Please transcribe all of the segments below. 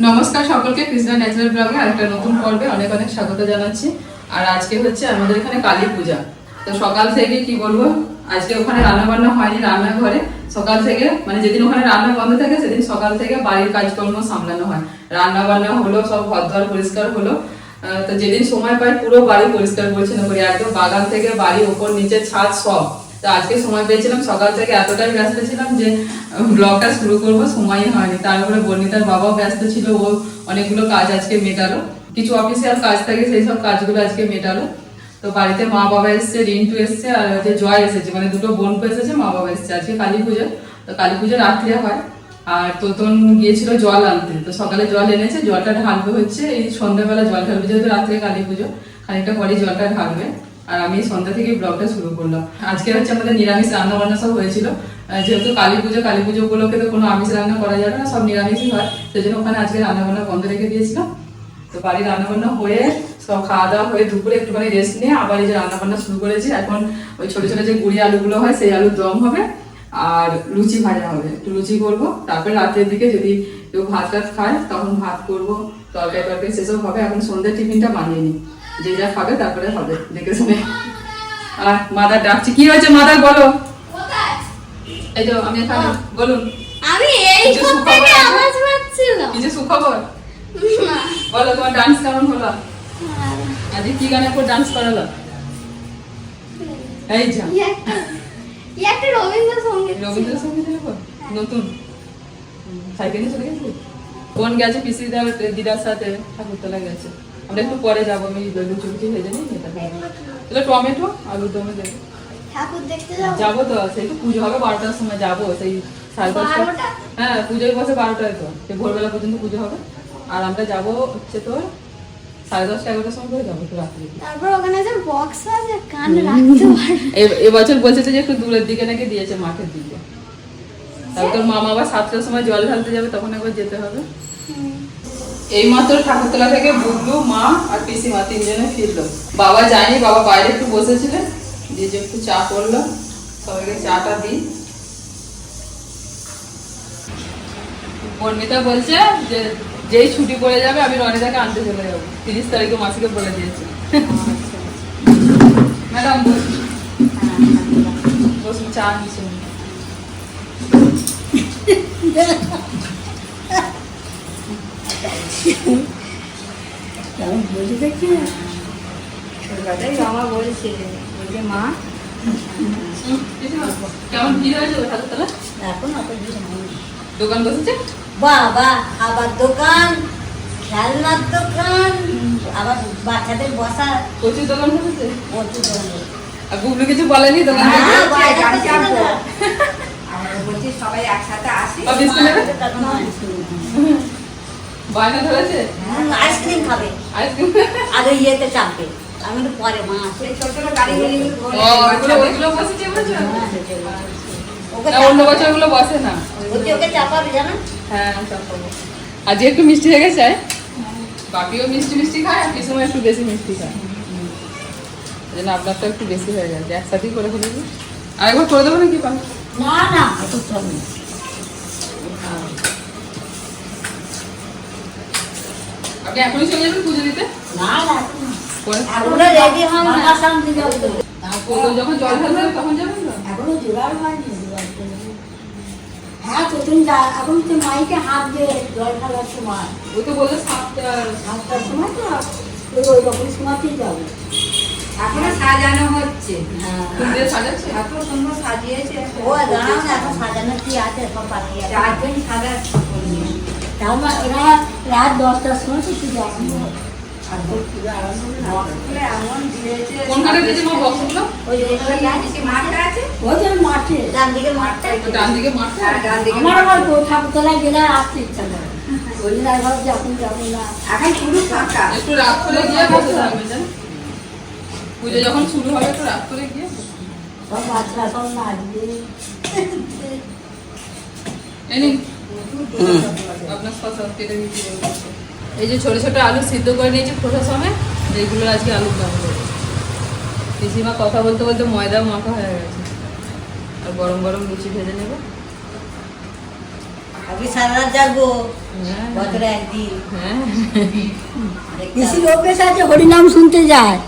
নমস্কার সকলকে, কৃষ্ণা ন্যাচারাল ব্লগে আরেকটা নতুন পর্বে অনেক অনেক স্বাগত জানাচ্ছি। আর আজকে হচ্ছে আমাদের এখানে কালী পূজা। তো সকাল থেকে কি বলব, আজকে ওখানে রান্না বান্না হয়নি রান্নাঘরে। সকাল থেকে মানে যেদিন ওখানে রান্না বন্ধ থাকে, সেদিন সকাল থেকে বাড়ির কাজকর্ম সামলানো হয়। রান্না বান্না হলো, সব ঘর দ্বার পরিষ্কার হলো। তো যেদিন সময় পাই পুরো বাড়ি পরিষ্কার পরিচ্ছন্ন করি। একদম বাগান থেকে বাড়ি ওপর নিচে ছাদ সব। তো আজকে সময় পেয়েছিলাম, সকাল থেকে এতটাই ব্যস্ত ছিলাম যে ব্লগটা শুরু করব, সময়ই হয়নি। তারপরে বর্ণিতার বাবাও ব্যস্ত ছিল, ও অনেকগুলো কাজ আজকে মেটালো। কিছু অফিসিয়াল কাজ থাকে, সেই সব কাজগুলো আজকে মেটালো। তো বাড়িতে মা বাবা এসছে, রিন্টু এসছে, আর হচ্ছে জয় এসেছে মানে দুটো বোন এসেছে, মা বাবা এসছে। আজকে কালী পুজো। তো কালী পুজো রাত্রে হয়। আর তোতন গিয়েছিল জল আনতে। তো সকালে জল এনেছে, জলটা ঢালবে হচ্ছে, এই সন্ধ্যাবেলা জল ঢালবে, যেহেতু রাত্রে কালী পুজো, খানিকটা পরে জলটা ঢালবে। আর আমি সন্ধ্যা থেকে ব্লগটা শুরু করলাম। আজকে হচ্ছে আমাদের নিরামিষ রান্না বান্না সব হয়েছিল। যেহেতু কালী পুজো কালী পুজো উপলক্ষে তো কোনো আমিষ রান্না করা যাবে না, সব নিরামিষই হয়। সেই জন্য ওখানে আজকে রান্না বান্না বন্ধ রেখে দিয়েছিলাম। তো বাড়ির রান্না বান্না হয়ে সব খাওয়া দাওয়া হয়ে দুপুরে একটুখানি রেস্ট নিয়ে আবার এই যে রান্না বান্না শুরু করেছি। এখন ওই ছোটো ছোটো যে গুড়ি আলুগুলো হয়, সেই আলুর দম হবে আর লুচি ভাজা হবে। একটু লুচি করব, তারপরে রাতের দিকে যদি কেউ ভাত টাত খায়, তখন ভাত করব তরকারি তরকারি সেসব হবে। এখন সন্ধ্যের টিফিনটা বানিয়ে নি যে যা খাবে তারপরে হবে দেখে শুনে। আর মাদার ডাকছি। কি হয়েছে মাদার বলো। এই তো আমি এখানে। বলুন। আমি এই থেকে? আওয়াজ পাচ্ছিল। কিছু সুখবর? বলো তোমার ডান্স কেমন হলো? কি গানের উপর ডান্স করালো? এই যা। একটা রবীন্দ্রসঙ্গীত ছিল। রবীন্দ্রসঙ্গীতের উপর? নতুন? সাইকেলে চলে গেছে? বোন গেছে? পিসি দিদার সাথে ঠাকুরতলা গেছে। আমরা একটু পরে যাব আমি লুচি লুচি ভেজে নিই তাহলে টমেটো আলুর দমে দেবো যাব তো সেই তো পুজো হবে বারোটার সময় যাব সেই সাড়ে দশটা। হ্যাঁ পুজোয় বসে বারোটায় তো সেই ভোরবেলা পর্যন্ত পুজো হবে। আর আমরা যাব হচ্ছে তোর সাড়ে দশটা এগারোটার সময় করে যাব রাত্রে তারপর ওখানে যে বক্স আছে কান রাখতে এবছর বলছে যে একটু দূরের দিকে নাকি দিয়েছে মাঠের দিকে। তারপর তোর মামা আবার সাতটার সময় জল ঢালতে যাবে তখন একবার যেতে হবে। এই মাত্র ঠাকুরতলা থেকে বুবলু মা আর পিসিমা তিনজনে ফিরলো। বাবা যায়নি, বাবা বাইরে একটু বসেছিলেন। যে একটু চা করল। সবাইকে চাটা দিই। বর্মিতা বলছে যে, যেই ছুটি পড়ে যাবে, আমি রনিদাকে আনতে চলে যাব। তিরিশ তারিখে মাসিকে বলে দিয়েছি। ম্যাডাম, বসুন। চা নিচ্ছি মামা বলছিলেন বলছে মা কেমন ভিড় হয়েছে ঠাকুরতলা এখন অত ভিড় হয়নি। দোকান বসেছে বাবা আবার দোকান খেলনার দোকান আবার বাচ্চাদের বসা প্রচুর দোকান বসেছে প্রচুর দোকান। আর গুবলু কিছু বলেনি দোকান হ্যাঁ। আমরা বলছি সবাই একসাথে আসি? বায়না ধরেছে? আইসক্রিম খাবে। আইসক্রিম? আর ওই ইয়েতে চাপবে। আমি তো পরে মা আসে ছোট ছোট গাড়ি নিয়ে ও, ওইগুলো ওইগুলো বসেছে এবছর? ওকে না অন্য বছর ওগুলো বসে না। বলছি ওকে চাপাবে জানো? হ্যাঁ চাপাবো। আজকে একটু মিষ্টি হয়ে গেছে বাপিও মিষ্টি মিষ্টি খায় আর পিসমা একটু বেশি মিষ্টি খায়। এই জন্য আপনারটা একটু বেশি হয়ে গেছে। একসাথেই করে ফেলেছি। আরেকবার করে দেবো নাকি পান না না চলবে আপনি এখনই চলে যাবেন পুজো দিতে? না না এখন এখনও রেডি হন না শান্তি যাব। যখন জল ঢালতে তখন যাবেন না এখনও জোগাড় হয়নি হ্যাঁ প্রথম যা এখন তো মাইকে হাত দিয়ে জল ঢালার সময়। ওই তো বলল সাতটা সাতটার সময় তো ওই ওই রকম সময়তেই যাব। এখনও সাজানো হচ্ছে। হ্যাঁ। সাজাচ্ছে? এত সুন্দর সাজিয়েছে। ও দাঁড়াও এখন সাজানো কি আছে? সব পাঠিয়ে আছে সাজা তাও ওরা রাত দশটার সময় তো পুজো আরম্ভ হয়। তো ঠাকুরতলায় গেলে আসতে ইচ্ছা করে ওই জন্য ভাবছি এখন যাব না। এখন পুরো ফাঁকা। একটু রাত করে গিয়ে বসে থাকবে জানো? পুজো যখন শুরু হবে একটু রাত করে গিয়ে সব সব নাচবে। আপনার কেটে এই যে ছোট ছোট আলু সিদ্ধ করে নিয়েছি খোসা সময় এইগুলো আজকে আলুর দম করব। পিসিমা কথা বলতে বলতে ময়দা মাখা হয়ে গেছে। আর গরম গরম লুচি ভেজে নেব। আজকে সারা রাত জাগবো বছরে একদিন। হ্যাঁ। পিসির অভ্যেস আছে হরিনাম শুনতে যায়।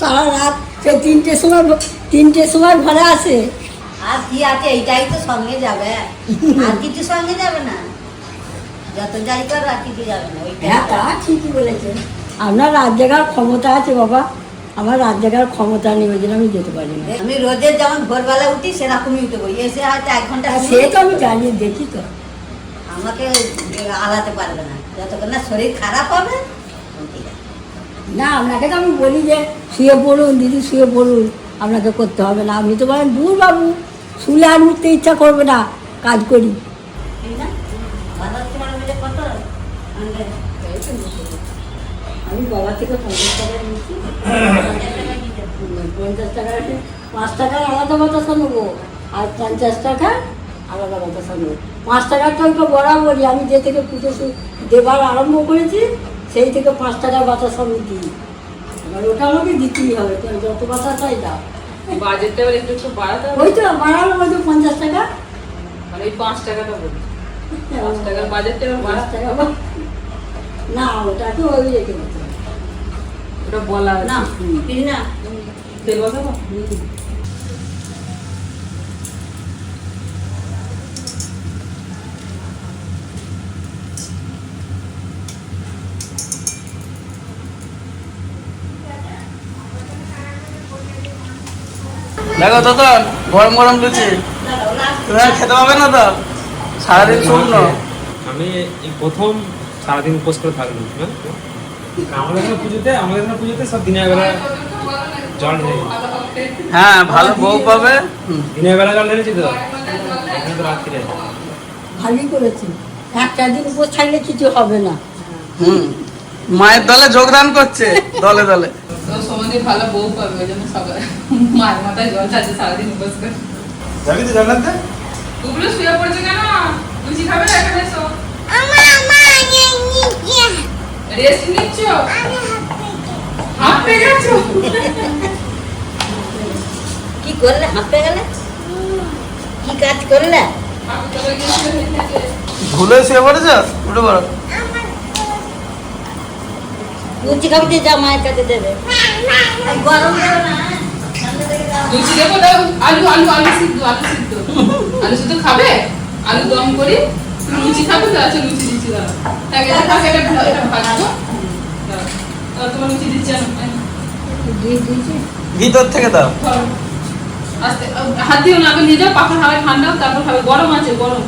সারা রাত সে তিনটের সময় তিনটের সময় ঘরে আসে। আর কি আছে এইটাই তো সঙ্গে যাবে। আর কিছু সঙ্গে যাবে না। যত যাই কর আর কিছু যাবে না হ্যাঁ তা ঠিকই বলেছেন আপনার রাত জাগার ক্ষমতা আছে বাবা। আমার রাত জাগার ক্ষমতা নেই ওই জন্য আমি যেতে পারি না। আমি রোদের যেমন ভোরবেলা উঠি সেরকমই উঠে পড়ি। এসে হয়তো এক ঘণ্টা সে তো আমি জানি দেখি তো। আমাকে আলাতে পারবে না। যতক্ষণ না শরীর খারাপ হবে না আপনাকে তো আমি বলি যে শুয়ে পড়ুন দিদি শুয়ে পড়ুন। আপনাকে করতে হবে না। আপনি তো বলেন দূর বাবু। শুলে আর উঠতে ইচ্ছা করবে না, কাজ করি? আমি বাবা থেকে পঞ্চাশ পঞ্চাশ পাঁচ টাকার আলাদা বাতাসা নেব। আর পঞ্চাশ টাকা আলাদা বাতাসা নেব। পাঁচ তো বরাবরই, আমি যে থেকে পুজো দেবার আরম্ভ করেছি, সেই থেকে পাঁচ টাকার বাতাসা আমি দিই। এবার ওটা আমাকে দিতেই হবে যত বাতাসাই দাও। বাজেটটা এবার একটু একটু বাড়াতে হবে। ওই তো বাড়ালো হয়তো পঞ্চাশ টাকা। মানে ওই পাঁচ টাকাটা বলি পাঁচ টাকার বাজেটটা এবার বাড়াতে টাকা। না ওটা তো ওই রেখে ওটা বলা না না। তেল বসাবো? দেখো তো গরম গরম লুচি। তুমি আর খেতে পাবে না তো সারাদিন শুকনো। আমি এই প্রথম সারাদিন উপোস করে থাকলাম হ্যাঁ? আমাদের এখানে পুজোতে আমাদের এখানে পুজোতে সব দিনের বেলা জল ঢেলে হ্যাঁ ভালো বউ পাবে। হুম। দিনের বেলা জল ঢেলেছি তো। এখানে তো রাত্রিরে ভালোই করেছি। একটা দিন উপর ছাড়লে কিছু হবে না। হুম। মায়ের দলে যোগদান করছে দলে দলে। তো ভালো বউ পাবে ওই জন্য সকালে মায়ের মাথায় জল চাচ্ছে সারাদিন উপোস করে। যাবি তো জানাতে ওগুলো শুয়ে পড়ছে কেন? লুচি খাবে না এখানে এসো। রেস্ট নিচ্ছ? হাফ পেয়ে গেছো? কি করলে? হাঁপে গেলে? কি কাজ করলে? ভুলে শুয়ে পড়েছ? উঠে পড়ো। লুচি খাবি দিয়ে যা মায়ের কাছে দেবে। গরম। লুচি দেবো দাও। আলু আলু আলু সিদ্ধ আলু সিদ্ধ। আলু সিদ্ধ খাবে? আলু দম করি লুচি খাবে? তো আচ্ছা লুচি দিচ্ছি ভিতর থেকে দাও। আস্তে হাত দিও না আগে নিয়ে যাও পাখা হাওয়ায় ঠান্ডা তারপর খাবে। গরম আছে গরম।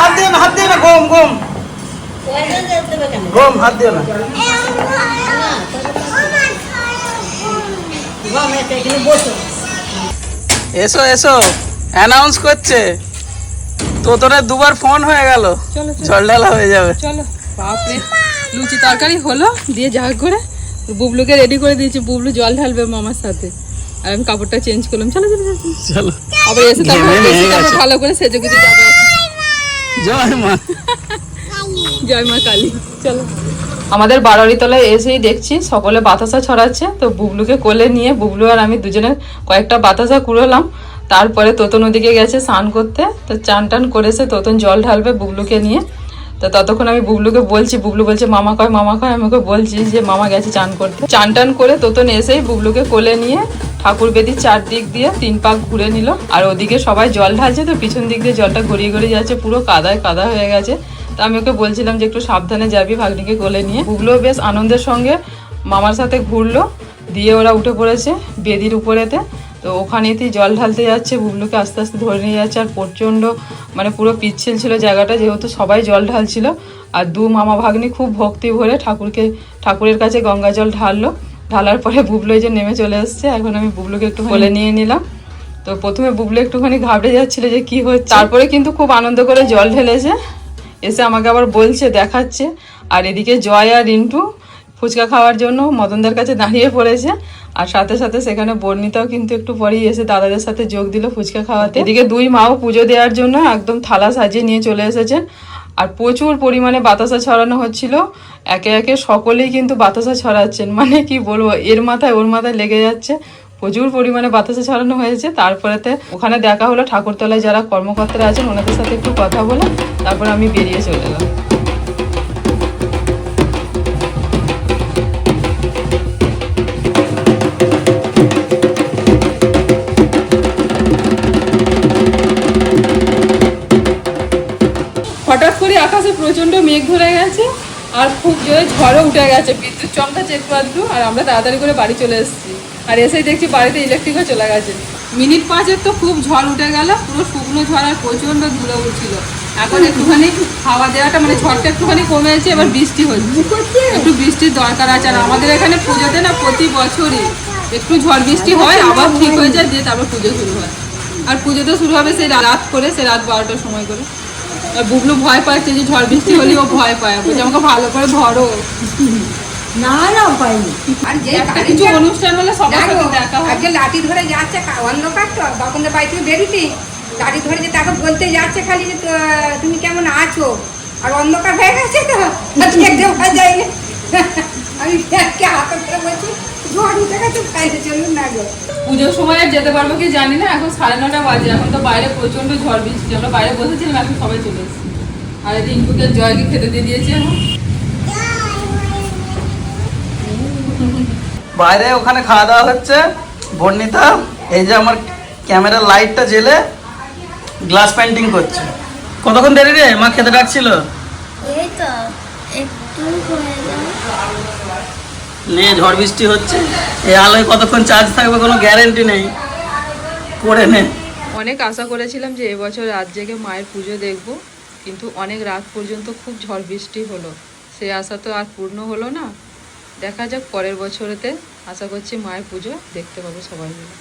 হাত দিও না হাত দিও না গম গম পয়সা দিয়ে দেবে কেন গম হাত দিও না। এসে এসো। অ্যানাউন্স করছে। তোতনের দুবার ফোন হয়ে গেল। চলো, জল ঢালা হয়ে যাবে। চলো। বাপরে লুচি তরকারি হলো দিয়ে যা করে বুবলুকে রেডি করে দিয়েছি। বুবলু জল ঢালবে মামার সাথে। আর আমি কাপড়টা চেঞ্জ করলাম। চলো চলো চলো। চলো। আবার এসে তারপর। ভালো করে সেজে গুজে যাবে। জয় মা। জয় মা কালী। চলো। আমাদের এসেই দেখছি, সকলে বাতাসা ছড়াচ্ছে, তো বুবলুকে কোলে নিয়ে বুবলু আর আমি দুজনে কয়েকটা বাতাসা কুড়োলাম। তারপরে তোতন ওদিকে গেছে স্নান করতে, তো চান টান করেছে, তোতন জল ঢালবে বুবলুকে নিয়ে। তো ততক্ষণ আমি বুবলুকে বলছি, বুবলু বলছে, মামা কয় মামা কয়? আমি ওকে বলছি যে, মামা গেছে চান করতে। চান টান করে তোতন এসেই বুবলুকে কোলে নিয়ে ঠাকুর বেদির চারদিক দিয়ে তিন পাক ঘুরে নিল। আর ওদিকে সবাই জল ঢালছে, তো পিছন দিক দিয়ে জলটা গড়িয়ে গড়িয়ে যাচ্ছে, পুরো কাদায় কাদা হয়ে গেছে। তো আমি ওকে বলছিলাম যে একটু সাবধানে যাবি ভাগ্নিকে কোলে নিয়ে। বুবলুও বেশ আনন্দের সঙ্গে মামার সাথে ঘুরলো দিয়ে ওরা উঠে পড়েছে বেদির উপরেতে। তো ওখানেতেই জল ঢালতে যাচ্ছে বুবলুকে আস্তে আস্তে ধরে নিয়ে যাচ্ছে আর প্রচণ্ড মানে পুরো পিচ্ছিল ছিল জায়গাটা যেহেতু সবাই জল ঢালছিল। আর দু মামা ভাগ্নি খুব ভক্তি ভরে ঠাকুরকে ঠাকুরের কাছে গঙ্গা জল ঢাললো। ঢালার পরে বুবলু যে নেমে চলে এসছে এখন আমি বুবলুকে একটু কোলে নিয়ে নিলাম। তো প্রথমে বুবলু একটুখানি ঘাবড়ে যাচ্ছিল যে কি হচ্ছে। তারপরে কিন্তু খুব আনন্দ করে জল ঢেলেছে। এসে আমাকে আবার বলছে, দেখাচ্ছে। আর এদিকে জয় আর রিন্টু ফুচকা খাওয়ার জন্য মদনদার কাছে দাঁড়িয়ে পড়েছে। আর সাথে সাথে সেখানে বর্ণিতাও কিন্তু একটু পরেই এসে দাদাদের সাথে যোগ দিল ফুচকা খাওয়াতে। এদিকে দুই মাও পুজো দেওয়ার জন্য একদম থালা সাজিয়ে নিয়ে চলে এসেছেন। আর প্রচুর পরিমাণে বাতাসা ছড়ানো হচ্ছিল। একে একে সকলেই কিন্তু বাতাসা ছড়াচ্ছেন। মানে কি বলব, এর মাথায় ওর মাথায় লেগে যাচ্ছে। প্রচুর পরিমাণে বাতাসে ছড়ানো হয়েছে। তারপরেতে ওখানে দেখা হলো ঠাকুরতলায় যারা কর্মকর্তারা আছেন, ওনাদের সাথে একটু কথা বলে তারপর আমি বেরিয়ে চলে এলাম। হঠাৎ করে আকাশে প্রচণ্ড মেঘ ধরে গেছে আর খুব জোরে ঝড়ও উঠে গেছে। বিদ্যুৎ চমকাচ্ছে একটু আধটু আর আমরা তাড়াতাড়ি করে বাড়ি চলে এসেছি। আর এসেই দেখছি বাড়িতে ইলেকট্রিকও চলে গেছে। মিনিট পাঁচের তো খুব ঝড় উঠে গেল, পুরো শুকনো ঝড় আর প্রচণ্ড ধুলো উঠছিল। এখন একটুখানি হাওয়া দেওয়াটা মানে ঝড়টা একটুখানি কমে কমেছে, এবার বৃষ্টি হচ্ছে। একটু বৃষ্টির দরকার আছে, আর আমাদের এখানে পুজোতে না প্রতি বছরই একটু ঝড় বৃষ্টি হয়, আবার ঠিক হয়ে যায়, দিয়ে তারপর পুজো শুরু হয়। আর পুজো তো শুরু হবে সেই রাত করে, সেই রাত বারোটার সময় করে। আর বুবলু ভয় পাচ্ছে যে ঝড় বৃষ্টি হলে ও ভয় পায়। আমাকে ভালো করে ধরো। না না পাইনি আর যে কিছু অনুষ্ঠান হলে সবার সাথে দেখা হয়। আজকে লাঠি ধরে যাচ্ছে অন্ধকার তো বাপনদের বাড়ি থেকে বেরোতি। লাঠি ধরে যে তাকে বলতে যাচ্ছে খালি যে তুমি কেমন আছো? আর অন্ধকার হয়ে গেছে তো দেখতে পাওয়া যায়নি। আমি ব্যাগকে হাতে করে বলছি না পুজোর সময় আর যেতে পারব কি জানি না এখন সাড়ে নটা বাজে এখন তো বাইরে প্রচণ্ড ঝড় বৃষ্টি আমরা বাইরে বসেছিলাম এখন সবাই চলে এসেছি। আর রিঙ্কুকে জয়কে খেতে দিয়ে দিয়েছে এখন। বাইরে ওখানে খাওয়া দাওয়া হচ্ছে। বর্ণিতা এই যে আমার ক্যামেরার লাইটটা জেলে গ্লাস পেন্টিং করছে। কতক্ষণ দেরি রে? মা খেতে ডাকছিল। এই তো একটু হয়ে যাবে। নে ঝড় বৃষ্টি হচ্ছে। এই আলোয় কতক্ষণ চার্জ থাকবে কোনো গ্যারেন্টি নেই। করে নে। অনেক আশা করেছিলাম যে এবছর রাত জেগে মায়ের পুজো দেখব কিন্তু অনেক রাত পর্যন্ত খুব ঝড় বৃষ্টি হলো। সেই আশা তো আর পূর্ণ হলো না। দেখা যাক পরের বছরেতে আশা করছি মায়ের পুজো দেখতে পাবো সবাই মিলে।